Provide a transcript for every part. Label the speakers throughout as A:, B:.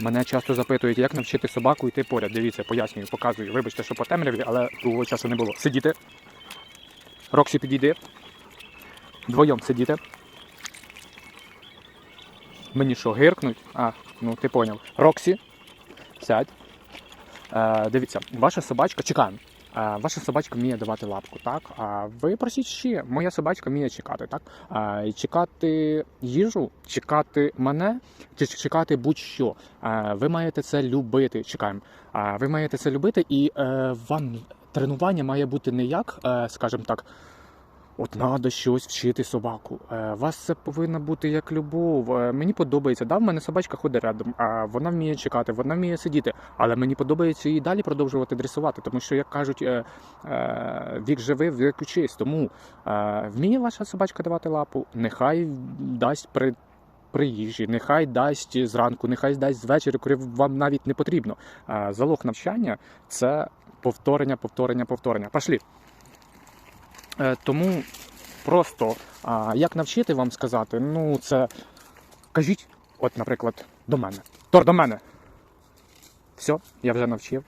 A: Мене часто запитують, як навчити собаку йти поряд. Дивіться, пояснюю, показую. Вибачте, що по темряві, але другого часу не було. Сидіти. Роксі підійди. Двоєм сидіти. Мені що, гиркнуть? А, ну ти поняв. Роксі. Сядь. Е, дивіться, ваша собачка, чекаємо. Ваша собачка вміє давати лапку, так? А ви просіть ще. Моя собачка вміє чекати, так? А, чекати їжу, чекати мене, чи чекати будь-що. Ви маєте це любити. Чекаємо. А, ви маєте це любити, і е, вам тренування має бути не як, е, скажімо так. От треба щось вчити собаку. Е, у вас це повинно бути як любов. Е, мені подобається. Да, в мене собачка ходить рядом, а вона вміє чекати, вона вміє сидіти. Але мені подобається і далі продовжувати дресувати, тому що, як кажуть, е, е, вік живий, вік учись. Тому е, вміє ваша собачка давати лапу, нехай дасть при. При їжі, нехай дасть зранку, нехай дасть звечері, коли вам навіть не потрібно. Е, Залог навчання це повторення, повторення, повторення. Пошлі. Е, Тому просто як навчити вам сказати, ну це кажіть, от, наприклад, до мене. Тор до мене. Все, я вже навчив.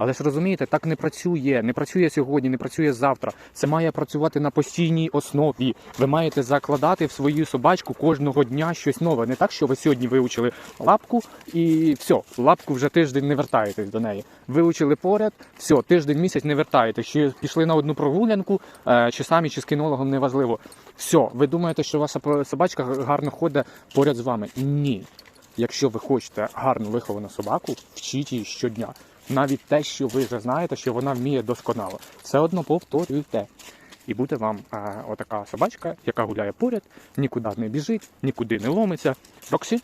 A: Але ж розумієте, так не працює. Не працює сьогодні, не працює завтра. Це має працювати на постійній основі. Ви маєте закладати в свою собачку кожного дня щось нове. Не так, що ви сьогодні вивчили лапку і все, лапку вже тиждень не вертаєтесь до неї. Вивчили поряд, все, тиждень місяць не вертаєтесь. Чи пішли на одну прогулянку, е, чи самі, чи з кінологом, неважливо. Все, ви думаєте, що ваша собачка гарно ходить поряд з вами? Ні. Якщо ви хочете гарно виховану собаку, вчіть її щодня. Навіть те, що ви вже знаєте, що вона вміє досконало. Все одно повторюйте. І буде вам а, отака собачка, яка гуляє поряд, нікуди не біжить, нікуди не ломиться. Роксі,